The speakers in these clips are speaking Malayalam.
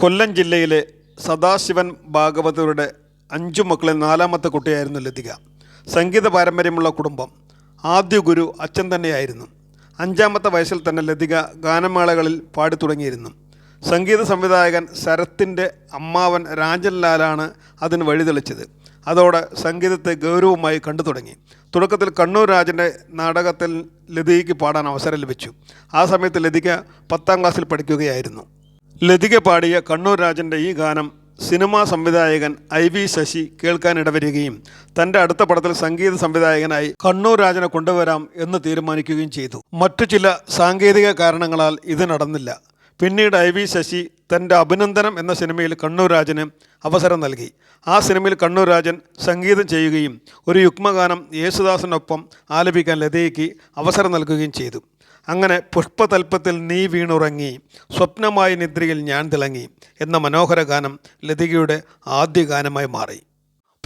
കൊല്ലം ജില്ലയിലെ സദാശിവൻ ഭാഗവതരുടെ അഞ്ചു മക്കളിൽ നാലാമത്തെ കുട്ടിയായിരുന്നു ലതിക. സംഗീത പാരമ്പര്യമുള്ള കുടുംബം. ആദ്യ ഗുരു അച്ഛൻ തന്നെയായിരുന്നു. അഞ്ചാമത്തെ വയസ്സിൽ തന്നെ ലതിക ഗാനമേളകളിൽ പാടിത്തുടങ്ങിയിരുന്നു സംഗീത സംവിധായകൻ ശരത്തിന്റെ അമ്മാവൻ രാജൻലാലാണ് അതിന് വഴിതെളിച്ചത് അതോടെ സംഗീതത്തെ ഗൗരവമായി കണ്ടു തുടങ്ങി. തുടക്കത്തിൽ കണ്ണൂർ രാജന്റെ നാടകത്തിൽ ലതികയ്ക്ക് പാടാൻ അവസരം ലഭിച്ചു. ആ സമയത്ത് ലതിക പത്താം ക്ലാസ്സിൽ പഠിക്കുകയായിരുന്നു. ലതിക പാടിയ കണ്ണൂർ രാജന്റെ ഈ ഗാനം സിനിമാ സംവിധായകൻ ഐ വി ശശി കേൾക്കാനിടവരികയും തന്റെ അടുത്ത പടത്തിൽ സംഗീത സംവിധായകനായി കണ്ണൂർ രാജനെ കൊണ്ടുവരാം എന്ന് തീരുമാനിക്കുകയും ചെയ്തു. മറ്റു ചില സാങ്കേതിക കാരണങ്ങളാൽ ഇത് നടന്നില്ല. പിന്നീട് ഐ വി ശശി തന്റെ അഭിനന്ദനം എന്ന സിനിമയിൽ കണ്ണൂർ രാജന് അവസരം നൽകി. ആ സിനിമയിൽ കണ്ണൂർ രാജൻ സംഗീതം ചെയ്യുകയും ഒരു യുഗ്മഗാനം യേശുദാസിനൊപ്പം ആലപിക്കാൻ ലതയ്ക്ക് അവസരം നൽകുകയും ചെയ്തു. അങ്ങനെ പുഷ്പതൽപ്പത്തിൽ നീ വീണുറങ്ങി സ്വപ്നമായ നിദ്രയിൽ ഞാൻ തിളങ്ങി എന്ന മനോഹര ഗാനം ലതികയുടെ ആദ്യ ഗാനമായി മാറി.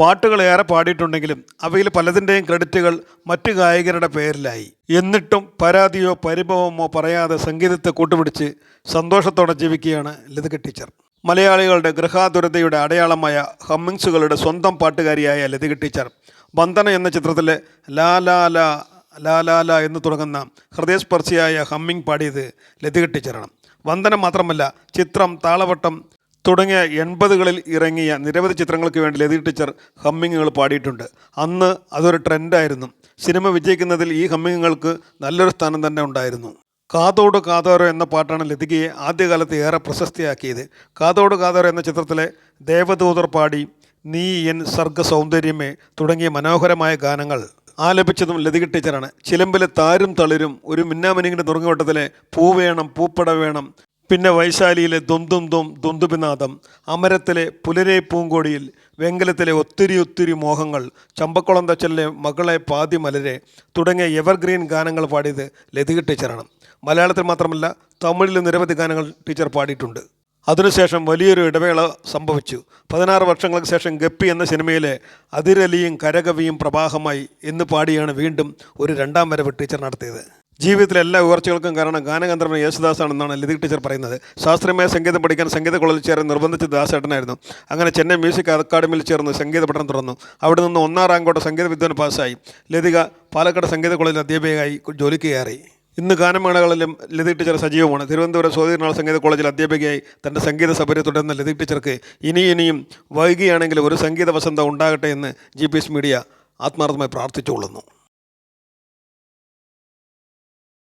പാട്ടുകൾ ഏറെ പാടിയിട്ടുണ്ടെങ്കിലും അവയിൽ പലതിന്റെയും ക്രെഡിറ്റുകൾ മറ്റു ഗായകരുടെ പേരിലായി. എന്നിട്ടും പരാതിയോ പരിഭവമോ പറയാതെ സംഗീതത്തെ കൂട്ടുപിടിച്ച് സന്തോഷത്തോടെ ജീവിക്കുകയാണ് ലതിക ടീച്ചർ. മലയാളികളുടെ ഗൃഹാതുരതയുടെ അടയാളമായ ഹമ്മിങ്സുകളുടെ സ്വന്തം പാട്ടുകാരിയായ ലതിക ടീച്ചർ ബന്ധന എന്ന ചിത്രത്തിലെ ലാ ലാ ലാ ലാ ലാ ലാ എന്ന് തുടങ്ങുന്ന ഹൃദയസ്പർശിയായ ഹമ്മിങ് പാടിയത് ലതിക ടീച്ചറാണ്. വന്ദനം മാത്രമല്ല ചിത്രം താളവട്ടം തുടങ്ങിയ എൺപതുകളിൽ ഇറങ്ങിയ നിരവധി ചിത്രങ്ങൾക്ക് വേണ്ടി ലതി ടീച്ചർ ഹമ്മിങ്ങുകൾ പാടിയിട്ടുണ്ട്. അന്ന് അതൊരു ട്രെൻഡായിരുന്നു. സിനിമ വിജയിക്കുന്നതിൽ ഈ ഹമ്മിങ്ങുകൾക്ക് നല്ലൊരു സ്ഥാനം തന്നെ ഉണ്ടായിരുന്നു. കാതോട് കാതോരോ എന്ന പാട്ടാണ് ലതികയെ ആദ്യകാലത്ത് ഏറെ പ്രശസ്തിയാക്കിയത്. കാതോട് കാതോരോ എന്ന ചിത്രത്തിലെ ദേവദൂതർ പാടി നീ എൻ സർഗ സൗന്ദര്യമേ തുടങ്ങിയ മനോഹരമായ ഗാനങ്ങൾ. ആലപിച്ചതും ലതിക ടീച്ചറാണ്. ചിലമ്പിലെ താരും തളിരും ഒരു മിന്നാമിനിങ്ങിന്റെ തുറങ്ങുവട്ടത്തിലെ പൂ വേണം പൂപ്പട വേണം. പിന്നെ വൈശാലിയിലെ ദുംദും ദും ദുന്ദുബിനാദം അമരത്തിലെ പുലരേ പൂങ്കോടിയിൽ വെങ്കലത്തിലെ ഒത്തിരി ഒത്തിരി മോഹങ്ങൾ. ചമ്പക്കുളം തച്ചലിലെ മകളെ പാതി മലരെ തുടങ്ങിയ എവർഗ്രീൻ ഗാനങ്ങൾ പാടിയത് ലതിക ടീച്ചറാണ്. മലയാളത്തിൽ മാത്രമല്ല തമിഴിൽ നിരവധി ഗാനങ്ങൾ ടീച്ചർ പാടിയിട്ടുണ്ട്. അതിനുശേഷം വലിയൊരു ഇടവേള സംഭവിച്ചു. പതിനാറ് വർഷങ്ങൾക്ക് ശേഷം ഗപ്പി എന്ന സിനിമയിലെ അതിരലിയും കരകവിയും പ്രവാഹമായി എന്ന് പാടിയാണ് വീണ്ടും ഒരു രണ്ടാം വരവ് ടീച്ചർ നടത്തിയത്. ജീവിതത്തിലെ എല്ലാ ഉയർച്ചകൾക്കും കാരണം ഗാനഗന്ധർവൻ യേശുദാസാണെന്നാണ് ലതിക ടീച്ചർ പറയുന്നത് ശാസ്ത്രീയമായ സംഗീതം പഠിക്കാൻ സംഗീത കോളേജിൽ ചേർന്ന് നിർബന്ധിച്ച ദാസേട്ടനായിരുന്നു അങ്ങനെ ചെന്നൈ മ്യൂസിക് അക്കാഡമിയിൽ ചേർന്ന് സംഗീത പഠനം തുടർന്നു അവിടെ നിന്ന് ഒന്നാം റാങ്കോട്ട് സംഗീത വിദ്വാൻ പാസ്സായി ലതിക പാലക്കാട് സംഗീത കോളേജിൽ അധ്യാപികയായി ജോലിക്ക് കയറി ഇന്ന് ഗാനമേളകളിലും ലതി ടീച്ചർ സജീവമാണ്. തിരുവനന്തപുരം സ്വാതിനാൾ സംഗീത കോളേജിൽ അധ്യാപികയായി തന്റെ സംഗീത സഭയെ തുടരുന്ന ലതി ടീച്ചർക്ക് ഇനി ഇനിയും വൈകിയാണെങ്കിൽ ഒരു സംഗീത വസന്തം ഉണ്ടാകട്ടെ എന്ന് ജി മീഡിയ ആത്മാർത്ഥമായി പ്രാർത്ഥിച്ചുകൊള്ളുന്നു.